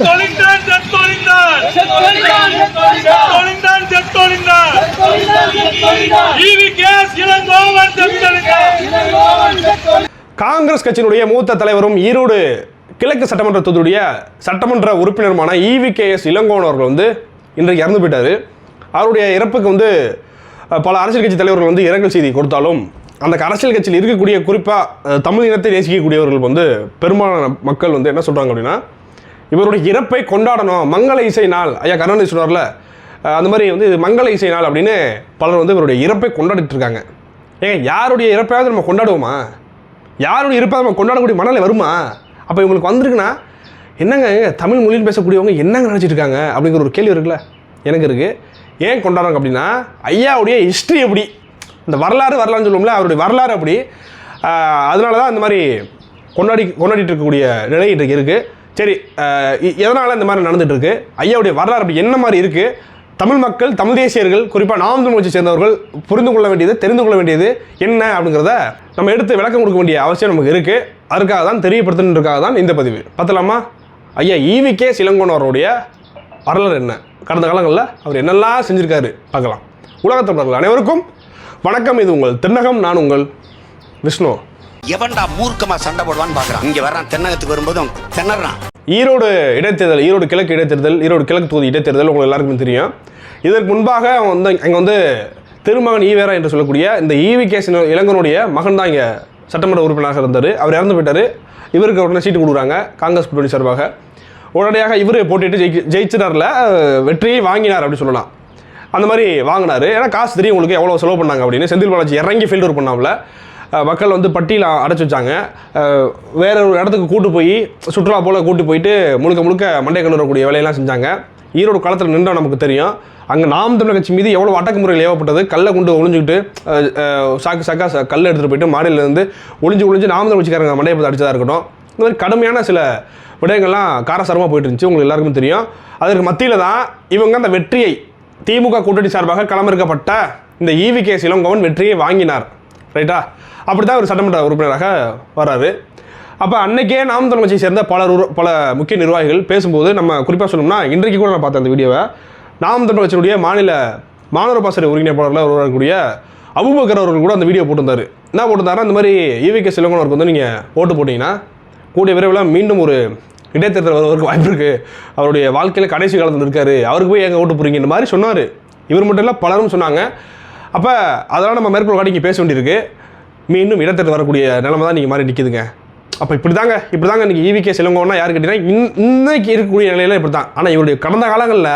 செத்தொழிந்தான் செத்தொழிந்தான் செத்தொழிந்தான் செத்தொழிந்தான் E V K S Elangovan செத்தொழிந்தான் Congress கட்சியினுடைய மூத்த தலைவரும் ஈரோடு கிழக்கு சட்டமன்ற தொகுதியுடைய சட்டமன்ற உறுப்பினருமான இவி கே எஸ் இளங்கோவன் அவர்கள் வந்து இன்றைக்கு இறந்து போயிட்டார். அவருடைய இறப்புக்கு வந்து பல அரசியல் கட்சி தலைவர்கள் வந்து இரங்கல் செய்தி கொடுத்தாலும் அந்த அரசியல் கட்சியில் இருக்கக்கூடிய குறிப்பாக தமிழ் இனத்தை நேசிக்கக்கூடியவர்கள் வந்து பெரும்பாலான மக்கள் வந்து என்ன சொல்கிறாங்க அப்படின்னா இவருடைய இறப்பை கொண்டாடணும். மங்கள இசை நாள். ஐயா கருணாநிதி சொன்னார்ல அந்த மாதிரி வந்து இது மங்கள இசை நாள் அப்படின்னு பலர் வந்து இவருடைய இறப்பை கொண்டாடிட்டு இருக்காங்க. ஏங்க யாருடைய இறப்பையாவது நம்ம கொண்டாடுவோமா? யாருடைய இறப்பை நம்ம கொண்டாடக்கூடிய மனநிலை வருமா? அப்போ இவங்களுக்கு வந்திருக்குன்னா என்னங்க தமிழ் மொழியில் பேசக்கூடியவங்க என்னங்க நினச்சிட்டு இருக்காங்க? அப்படிங்கிற ஒரு கேள்வி இருக்குல்ல. எனக்கு இருக்குது ஏன் கொண்டாடுறாங்க அப்படின்னா ஐயாவுடைய ஹிஸ்ட்ரி எப்படி இந்த வரலாறு வரலாறுன்னு சொல்லுவோம்ல அவருடைய வரலாறு அப்படி அதனால தான் இந்த மாதிரி கொண்டாடி கொண்டாடிட்டு இருக்கக்கூடிய நிலை இன்றைக்கு இருக்குது சரி எதனால் எதனால இந்த மாதிரி நடந்துகிட்ருக்கு ஐயாவுடைய வரலாறு அப்படி என்ன மாதிரி இருக்குது தமிழ் மக்கள் தமிழ் தேசியர்கள் குறிப்பாக நாம் தமிழ்ச்சி சேர்ந்தவர்கள் புரிந்து கொள்ள வேண்டியது தெரிந்து கொள்ள வேண்டியது என்ன அப்படிங்கிறத நம்ம எடுத்து விளக்கம் கொடுக்க வேண்டிய அவசியம் நமக்கு இருக்குது அதுக்காக தான் தெரியப்படுத்துன்றதுக்காக தான் இந்த பதிவு. பார்த்தலாமா ஐயா ஈவி சிலங்கோனவருடைய வரலாறு என்ன? கடந்த காலங்களில் அவர் என்னெல்லாம் செஞ்சுருக்காரு? பார்க்கலாம். உலகத்தமிழர்கள் அனைவருக்கும் வணக்கம். இது உங்கள் தென்னகம் நான் உங்கள் விஷ்ணு. எவன்டா மூர்க்கமா சண்டை போடுவான்னு பாக்குறான். இங்க வர்றான் தென்னகத்துக்கு வரும்போது திணறான். ஈரோடு இடைத்தேர்தல் ஈரோடு கிழக்கு இடைத்தேர்தல் ஈரோடு கிழக்கு தொகுதி இடைத்தேர்தல் உங்களுக்கு எல்லாருக்குமே தெரியும். இதற்கு முன்பாக அவன் வந்து அங்கே வந்து திருமகன் ஈவேரா என்று சொல்லக்கூடிய இந்த ஈவி கேஸ் இளைஞனுடைய மகன் தான் இங்கே சட்டமன்ற உறுப்பினராக இருந்தார். அவர் இறந்து போயிட்டார். இவருக்கு உடனே சீட்டு கொடுக்குறாங்க காங்கிரஸ் கூட்டணி சார்பாக. உடனடியாக இவர் போட்டிட்டு ஜெயி ஜெயிச்சினார்ல வெற்றியை வாங்கினார் அப்படின்னு சொல்லலாம். அந்த மாதிரி வாங்கினார். ஏன்னா காசு தெரியும் உங்களுக்கு எவ்வளோ செலவு பண்ணாங்க அப்படின்னு. செந்தில் பாலாஜி இறங்கி ஃபீல்டு ஒர்க் பண்ணாமல் மக்கள் வந்து பட்டியில் அடைச்சி வச்சாங்க. வேற ஒரு இடத்துக்கு கூட்டு போய் சுற்றுலா போல் கூட்டு போயிட்டு முழுக்க முழுக்க மண்டை கழுவக்கூடிய வேலையெல்லாம் செஞ்சாங்க. ஈரோடு காலத்தில் நின்றா நமக்கு தெரியும். அங்கே நாம் தமிழர் கட்சி மீது எவ்வளோ அடக்குமுறைகள் ஏவப்பட்டது? கல்லை கொண்டு ஒளிஞ்சுக்கிட்டு சாக்கு சாக்கா ச- கல் எடுத்துகிட்டு போயிட்டு மாடியிலேருந்து ஒளிஞ்சு ஒளிஞ்சு நாம் தமிழ் கட்சிக்காரங்க மண்டையை பார்த்து அடிச்சதாக இருக்கட்டும். இந்த மாதிரி கடுமையான சில விடயங்கள்லாம் காரசாரமாக போயிட்டு இருந்துச்சு. உங்களுக்கு எல்லாருக்கும் தெரியும். அதற்கு மத்தியில் தான் இவங்க அந்த வெற்றியை திமுக கூட்டணி சார்பாக களமிறக்கப்பட்ட இந்த ஈவி கே இளங்கோவன் வெற்றியை வாங்கினார். ரைட்டா? அப்படி தான் ஒரு சட்டமன்ற உறுப்பினராக வராரு அப்போ அன்னைக்கே நாம் தமிழ் கட்சியை சேர்ந்த பல உரு- பல முக்கிய நிர்வாகிகள் பேசும்போது நம்ம குறிப்பாக சொல்லணும்னா இன்றைக்கு கூட நான் பார்த்தேன் அந்த வீடியோவை நாம் தமிழ் கட்சியினுடைய மாநில மாணவர் பாசறை ஒருங்கிணைப்பாளரில் ஒருவராக இருக்கக்கூடிய அபுபக்கர் அவர்கள் கூட அந்த வீடியோ போட்டிருந்தார். என்ன போட்டிருந்தாருன்னா இந்த மாதிரி ஈவிகே கே வந்து நீங்கள் ஓட்டு போட்டிங்கன்னா கூடிய விரைவில் மீண்டும் ஒரு இடைத்தேர்தல் வருவதற்கு வாய்ப்பு இருக்குது அவருடைய வாழ்க்கையில் கடைசி காலத்தில் இருக்காரு. அவருக்கு போய் எங்கே ஓட்டு போகிறீங்க இந்த மாதிரி சொன்னார். இவர் மட்டும் இல்லை பலரும் சொன்னாங்க. அப்போ அதெல்லாம் நம்ம மேற்கொள் காட்டி இங்கே பேச வேண்டியிருக்கு. மீண்டும் இடத்திற்கு வரக்கூடிய நிலைமை தான் நீங்கள் மாறி நிற்கிதுங்க அப்போ இப்படி தாங்க இப்படி தாங்க இன்றைக்கி ஈவிகே சிலங்கோன்னா யார் கேட்டீங்கன்னா இன் இன்னைக்கு இருக்கக்கூடிய நிலையில் இப்படி தான் ஆனால் இவருடைய கடந்த காலங்களில்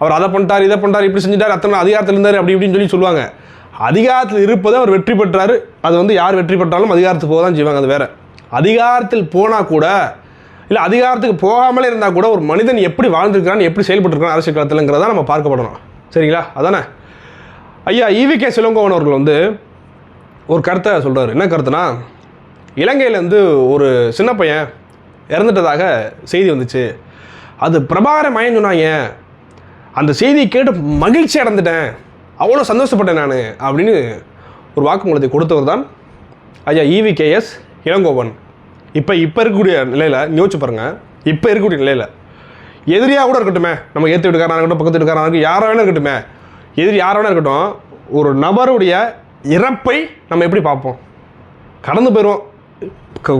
அவர் அதை பண்ணிட்டார் இதை பண்ணிட்டார் இப்படி செஞ்சுட்டார் அத்தனை அதிகாரத்தில் இருந்தார் அப்படி இப்படின்னு சொல்லி சொல்லுவாங்க. அதிகாரத்தில் இருப்பதை அவர் வெற்றி பெற்றார். அது வந்து யார் வெற்றி பெற்றாலும் அதிகாரத்துக்கு போக தான் செய்வாங்க அது வேறு. அதிகாரத்தில் போனால் கூட இல்லை அதிகாரத்துக்கு போகாமலே இருந்தால் கூட ஒரு மனிதன் எப்படி வாழ்ந்துருக்கான்னு எப்படி செயல்பட்டுருக்கான் அரசியல் காலத்தில்ங்கிறத நம்ம பார்க்கப்படணும் சரிங்களா? அதானே? ஐயா ஈவி கே சிலங்கோவன் அவர்கள் வந்து ஒரு கருத்தை சொல்கிறார் என்ன கருத்துனா இலங்கையில் வந்து ஒரு சின்ன பையன் இறந்துட்டதாக செய்தி வந்துச்சு. அது பிரபாகர மயன் சொன்னாங்க அந்த செய்தியை கேட்டு மகிழ்ச்சி அடைந்துட்டேன். அவ்வளோ சந்தோஷப்பட்டேன் நான் அப்படின்னு ஒரு வாக்குமூலத்தை கொடுத்தவர் தான் ஐயா ஈவி கேஎஸ் இளங்கோவன். இப்போ இப்போ இருக்கக்கூடிய நிலையில் யோசிச்சு பாருங்கள் இப்போ இருக்கக்கூடிய நிலையில் எதிரியாக கூட இருக்கட்டுமே நம்ம ஏற்று வீட்டுக்காரனாக இருக்கட்டும் பக்கத்து வீட்டுக்காரனாக இருக்கட்டும் யாராக வேணா இருக்கட்டுமே எதிரி யாராக வேணா இருக்கட்டும் ஒரு நபருடைய இறப்பை நம்ம எப்படி பார்ப்போம்? கடந்து போயிடுவோம்.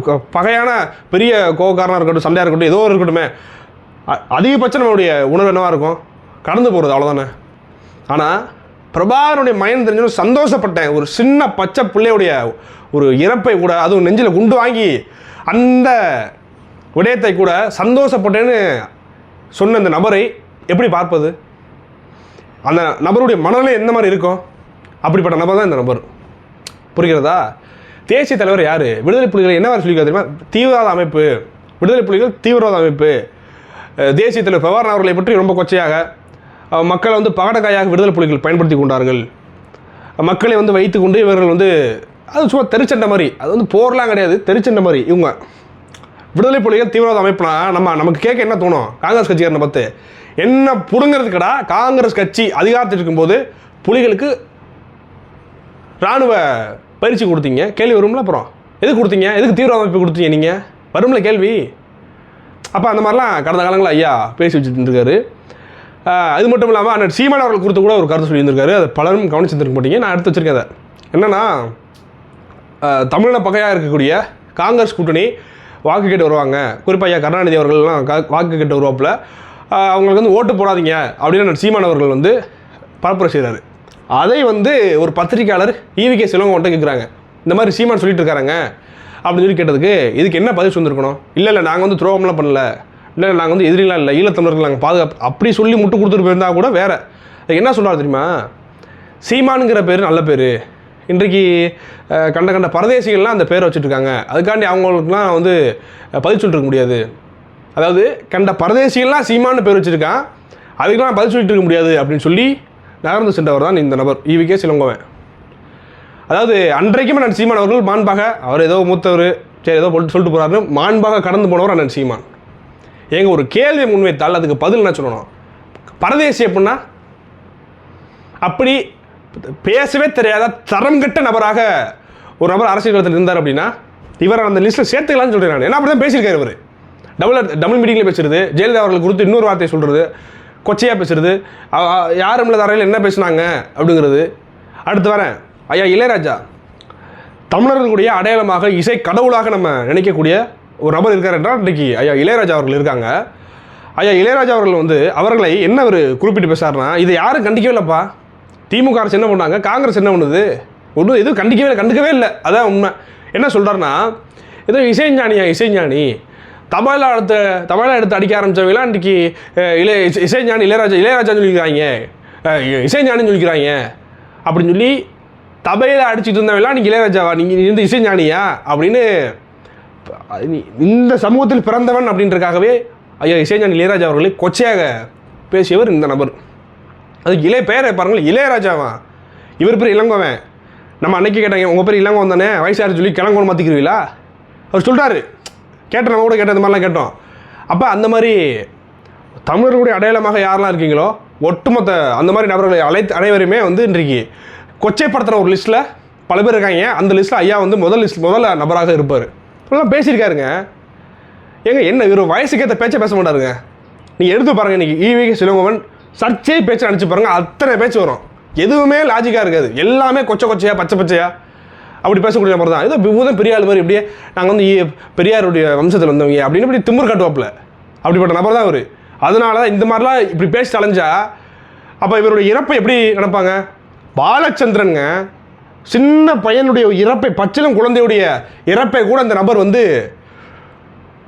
க- பகையான பெரிய கோவக்காரனாக இருக்கட்டும் சண்டையாக இருக்கட்டும் ஏதோ இருக்கட்டுமே. அ- அதிகபட்சம் நம்மளுடைய உணர்வு என்னவாக இருக்கும்? கடந்து போகிறது அவ்வளோதானே ஆனால் பிரபாகருடைய மயன் தெரிஞ்சு சந்தோஷப்பட்டேன். ஒரு சின்ன பச்சை பிள்ளையுடைய ஒரு இறப்பை கூட அதுவும் நெஞ்சில் குண்டு வாங்கி அந்த விடயத்தை கூட சந்தோஷப்பட்டேன்னு சொன்ன இந்த நபரை எப்படி பார்ப்பது? அந்த நபருடைய மனநிலை எந்த மாதிரி இருக்கும்? அப்படிப்பட்ட நபர் தான் இந்த நபர். புரிகிறதா? தேசிய தலைவர் யார்? விடுதலை புலிகளை என்ன வேறு சொல்லியிருக்காரு தெரியுமா? தீவிரவாத அமைப்பு. விடுதலை புலிகள் தீவிரவாத அமைப்பு. தேசிய தலைவர் பவார் அவர்களை பற்றி ரொம்ப கொச்சையாக மக்களை வந்து பகடக்காயாக விடுதலை புலிகள் பயன்படுத்தி கொண்டார்கள். மக்களை வந்து வைத்துக்கொண்டு இவர்கள் வந்து அது சும்மா தெருச்சண்டை மாதிரி அது வந்து போர்லாம் கிடையாது தெருச்சண்டை மாதிரி இவங்க. விடுதலை புலிகள் தீவிரவாத அமைப்புனா நம்ம நமக்கு கேட்க என்ன தோணும்? காங்கிரஸ் கட்சிக்காரனை பார்த்து என்ன புடுங்கிறதுக்கடா? காங்கிரஸ் கட்சி அதிகாரத்தில் இருக்கும்போது புலிகளுக்கு ராணுவ பயிற்சி கொடுத்தீங்க. கேள்வி வரும்ல அப்புறம். எதுக்கு கொடுத்தீங்க? எதுக்கு தீவிர அமைப்பு கொடுத்தீங்க நீங்கள் வரும்ல கேள்வி. அப்போ அந்த மாதிரிலாம் கடந்த காலங்களில் ஐயா பேசி வச்சுட்டு இருந்திருக்காரு அது மட்டும் இல்லாமல் அண்ணன் சீமான் அவர்கள் கொடுத்து கூட ஒரு கருத்து சொல்லியிருந்திருக்காரு. அதை பலரும் கவனிச்சிருந்துருக்க மாட்டீங்க. நான் எடுத்து வச்சுருக்கேன் அதை. என்னன்னா தமிழின பகையாக இருக்கக்கூடிய காங்கிரஸ் கூட்டணி வாக்கு கேட்டு வருவாங்க. குறிப்பாக ஐயா கருணாநிதி அவர்கள்லாம் கா- வாக்கு கேட்டு வருவாப்புல. அவங்களுக்கு வந்து ஓட்டு போடாதீங்க அப்படின்னு அண்ணன் சீமான் அவர்கள் வந்து பரப்புரை செய்கிறாரு அதை வந்து ஒரு பத்திரிக்கையாளர் ஈவிகே சிலவங்க கேட்குறாங்க இந்த மாதிரி சீமான் சொல்லிட்டு இருக்காங்க அப்படின்னு சொல்லி கேட்டதுக்கு இதுக்கு என்ன பதில் வந்திருக்கணும் இல்லை இல்லை நாங்கள் வந்து துரோகம்லாம் பண்ணல. இல்லை நாங்கள் வந்து எதிரிலாம் இல்லை. ஈழத்தமிழர்கள் நாங்கள் பாதுகாப்பு அப்படி சொல்லி முட்டு கொடுத்துட்டு போயிருந்தா கூட வேற. என்ன சொல்கிறாரு தெரியுமா? சீமானுங்கிற பேர் நல்ல பேர். இன்றைக்கு கண்ட கண்ட பரதேசிகள்லாம் அந்த பேரை வச்சுட்ருக்காங்க அதுக்காண்டி அவங்களுக்குலாம் வந்து பதில் சொல்லிட்டு இருக்க முடியாது. அதாவது கண்ட பரதேசிகள்லாம் சீமான்னு பேர் வச்சுருக்கான் அதுக்கெல்லாம் பதில் சொல்லிட்டு இருக்க முடியாது அப்படின்னு சொல்லி நகர்ந்து சென்றவர் தான் இந்த நபர். ஈவிகே சிலங்கோவன் அதாவது அன்றைக்குமே நான் சீமான் அவர்கள் மாண்பாக அவர் ஏதோ மூத்தவர் சரி ஏதோ போட்டு சொல்லிட்டு போகிறாரு மாண்பாக கடந்து போனவர் அண்ணன் சீமான். ஏங்க ஒரு கேள்வியை முன்வைத்தால் அதுக்கு பதில் என்ன சொல்லணும்? பரதேசி அப்படின்னா அப்படி பேசவே தெரியாத தரம் கெட்ட நபராக ஒரு நபர் அரசியல் களத்தில் இருந்தார் அப்படின்னா இவர் அந்த லிஸ்ட்டில் சேர்த்துக்கலாம்னு சொல்கிறேன் நான். ஏன்னா அப்படி தான் பேசியிருக்காரு இவர். டபுள் டபுள் மீட்டிங்கில் பேசுறது ஜெயலலிதா அவர்களுக்கு கொடுத்து இன்னொரு வார்த்தையை சொல்கிறது கொச்சையாக பேசுறது? யார் அ- யாரும் என்ன பேசுனாங்க? அப்படிங்கிறது. அடுத்து வரேன். ஐயா இளையராஜா. தமிழர்களுடைய அடையாளமாக இசை கடவுளாக நம்ம நினைக்கக்கூடிய ஒரு நபர் இருக்கார் என்றால் இன்றைக்கி ஐயா இளையராஜா அவர்கள் இருக்காங்க. ஐயா இளையராஜா அவர்கள் வந்து அவர்களை என்ன அவர் குறிப்பிட்டு பேசாருன்னா இதை யாரும் கண்டிக்கவே இல்லைப்பா. திமுக அரசு என்ன பண்ணாங்க காங்கிரஸ் என்ன பண்ணுது? ஒன்றும் எதுவும் கண்டிக்கவே இல்லை கண்டுக்கவே இல்லை. அதான் உண்மை. என்ன சொல்கிறாருன்னா ஏதோ இசைஞானியா இசைஞானி. தமிழை அடுத்த தமிழை எடுத்து அடிக்க ஆரம்பித்தவங்களாம் இன்றைக்கி இளைய இசைஞானி இளையராஜா இளையராஜான்னு சொல்லிக்கிறாங்க இசைஞானு இசைஞானின்னு சொல்லிக்கிறாங்க அப்படின்னு சொல்லி தபையில் அடிச்சுட்டு இருந்தவங்களாம் நீங்கள் இளையராஜாவா? நீங்கள் இருந்து இசைஞானியா? அப்படின்னு இந்த சமூகத்தில் பிறந்தவன் அப்படின்றக்காகவே ஐயா இசைஞானி இளையராஜா அவர்களை கொச்சையாக பேசியவர் இந்த நபர். அதுக்கு இளைய பேரை பாருங்கள் இளையராஜாவா? இவர் பேர் இளங்கோவன். நம்ம அன்னைக்கு கேட்டாங்க உங்கள் பேர் இளங்கோவன் தானே? வயசாரு சொல்லி கிளங்கோன்னு மாற்றிக்கிறீங்களா அவர் சொல்கிறாரு கேட்ட நம்ம கூட கேட்டோம் இந்த மாதிரிலாம் கேட்டோம். அப்போ அந்த மாதிரி தமிழர்களுடைய அடையாளமாக யாரெல்லாம் இருக்கீங்களோ ஒட்டுமொத்த அந்த மாதிரி நபர்களை அனைத்து அனைவருமே வந்து இன்றைக்கு கொச்சைப்படுத்துகிற ஒரு லிஸ்ட்டில் பல பேர் இருக்காங்க. அந்த லிஸ்ட்டில் ஐயா வந்து முதல் லிஸ்ட் முதல் நபராக இருப்பார். இப்படிலாம் பேசியிருக்காருங்க. ஏங்க என்ன இவர் வயசுக்கேற்ற பேச்சை பேச மாட்டாருங்க. நீங்கள் எடுத்து பாருங்கள் இன்றைக்கி ஈவிகே சிலங்கோவன் சர்ச்சை பேச்சை நினச்சி பாருங்கள் அத்தனை பேச்சு வரும். எதுவுமே லாஜிக்காக இருக்காது. எல்லாமே கொச்சை கொச்சையா பச்சை பச்சையாக அப்படி பேசக்கூடிய நபர் தான். ஏதோ பூதம் பெரியாள் மாதிரி இப்படியே நாங்கள் வந்து பெரியாருடைய வம்சத்தில் வந்தவங்க. அப்படின்னு இப்படி திமுர் காட்டுவாப்புல. அப்படிப்பட்ட நபர் தான் அவர் அதனால தான் இந்த மாதிரிலாம் இப்படி பேசி அலைஞ்சா அப்போ இவருடைய இறப்பை எப்படி நடப்பாங்க பாலச்சந்திரனுங்க சின்ன பையனுடைய இறப்பை பச்சிலம் குழந்தையுடைய இறப்பை கூட இந்த நபர் வந்து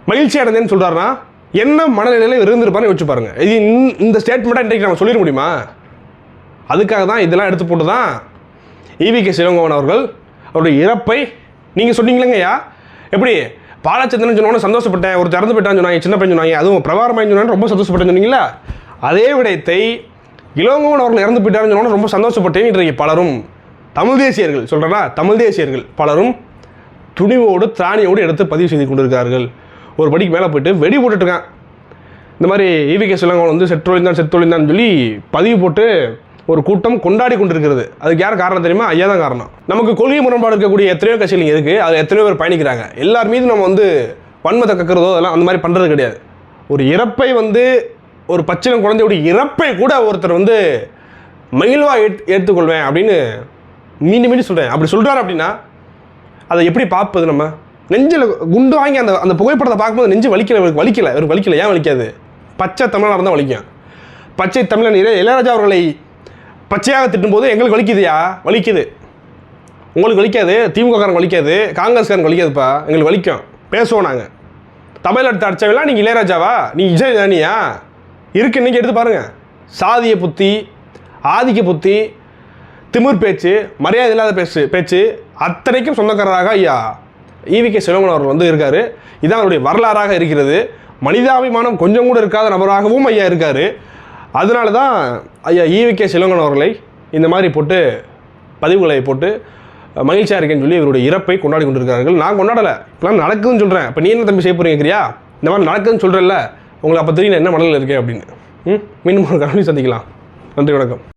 மகிழ்ச்சி அடைந்தேன்னு சொல்கிறாருன்னா என்ன மனநிலையில் இருந்திருப்பாருன்னு யோசிச்சு பாருங்க. இது இந்த- இந்த ஸ்டேட்மெண்ட்டாக இன்றைக்கு நம்ம சொல்லிட முடியுமா? அதுக்காக தான் இதெல்லாம் எடுத்து போட்டு தான் இவி கே. சிவங்கவன் அவர்கள் அவருடைய இறப்பை நீங்கள் சொன்னீங்களேங்கய்யா எப்படி? பாலச்சந்திரன் சொன்னோன்னு சந்தோஷப்பட்டேன் ஒரு திறந்து போயிட்டான்னு சொன்னாங்க சின்ன பையன் சொன்னாங்க அதுவும் பிரபாரமாக சொன்னான்னு ரொம்ப சந்தோஷப்பட்டேன்னு சொன்னீங்களா? அதே விடயத்தை இளங்கோவன் அவர்கள் இறந்து போயிட்டாருன்னு சொன்னோன்னு ரொம்ப சந்தோஷப்பட்டேன் இன்றைக்கு பலரும். தமிழ் தேசியர்கள் சொல்கிறேன்னா தமிழ் தேசியர்கள் பலரும் துணிவோடு திராணியோடு எடுத்து பதிவு செய்து கொண்டிருக்கிறார்கள். ஒரு படிக்கு மேலே போயிட்டு வெடி போட்டுட்ருக்கான் இந்த மாதிரி ஈவிகே சிலங்கோன் வந்து செற்றொழிந்தான் செத்தொழிந்தான் சொல்லி பதிவு போட்டு ஒரு கூட்டம் கொண்டாடி கொண்டிருக்கிறது. அதுக்கு யார் காரணம் தெரியுமா? ஐயா தான் காரணம். நமக்கு கொள்கை முரண்பாடு இருக்கக்கூடிய எத்தனையோ கட்சிகள் இருக்குது அது எத்தனையோ பேர் பயணிக்கிறாங்க. எல்லார் மீதும் நம்ம வந்து வன்மத்தை கக்கிறதோ அதெல்லாம் அந்த மாதிரி பண்ணுறது கிடையாது. ஒரு இறப்பை வந்து ஒரு பச்சிலம் குழந்தையோட இறப்பை கூட ஒருத்தர் வந்து மகிழ்வாக ஏற்று ஏற்றுக்கொள்வேன் அப்படின்னு மீண்டும் மீண்டும் சொல்கிறேன் அப்படி சொல்கிறாரு அப்படின்னா அதை எப்படி பார்ப்பது நம்ம? நெஞ்சில் குண்டு வாங்கி அந்த அந்த புகைப்படத்தை பார்க்கும்போது நெஞ்சு வலிக்கல இவருக்கு வலிக்கல இவருக்கு வலிக்கல. ஏன் வலிக்காது? பச்சை தமிழனாக இருந்தால் வலிக்கும். பச்சை தமிழன் இளையராஜா அவர்களை பச்சையாக திட்டும்போது எங்களுக்கு வலிக்குதுயா? வலிக்குது. உங்களுக்கு வலிக்காது? திமுககாரன் வலிக்காது? காங்கிரஸ்காரன் வலிக்காதுப்பா. எங்களுக்கு வலிக்கும். பேசுவோம் நாங்கள் தமிழ் எடுத்து அடித்தவெல்லாம் நீங்கள் இளையராஜாவா? நீ விஜய் தானியா இருக்கு இன்னைக்கு எடுத்து பாருங்கள் சாதிய புத்தி ஆதிக்க புத்தி திமிர் பேச்சு மரியாதை இல்லாத பேச்சு பேச்சு அத்தனைக்கும் சொந்தக்காரராக ஐயா ஈவிகே சிவமன் அவர்கள் வந்து இருக்கார். இதான் அவருடைய வரலாறாக இருக்கிறது. மனிதாபிமானம் கொஞ்சம் கூட இருக்காத நபராகவும் ஐயா இருக்கார். அதனால தான் ஐயா ஈவிகே சிலங்கன் அவர்களை இந்த மாதிரி போட்டு பதிவுகளை போட்டு மகிழ்ச்சியாக இருக்கேன்னு சொல்லி இவருடைய இறப்பை கொண்டாடி கொண்டிருக்கிறார்கள். நான் கொண்டாடலை. இப்பெல்லாம் நடக்குதுன்னு சொல்கிறேன் இப்போ நீ என்ன தம்பி செய்ய போறீங்க இந்த மாதிரி நடக்குதுன்னு சொல்கிறல்ல உங்களுக்கு அப்போ தெரியும் என்ன மனதில் இருக்கேன் அப்படின்னு. ம்? மீண்டும் ஒரு கல்வி சந்திக்கலாம். நன்றி வணக்கம்.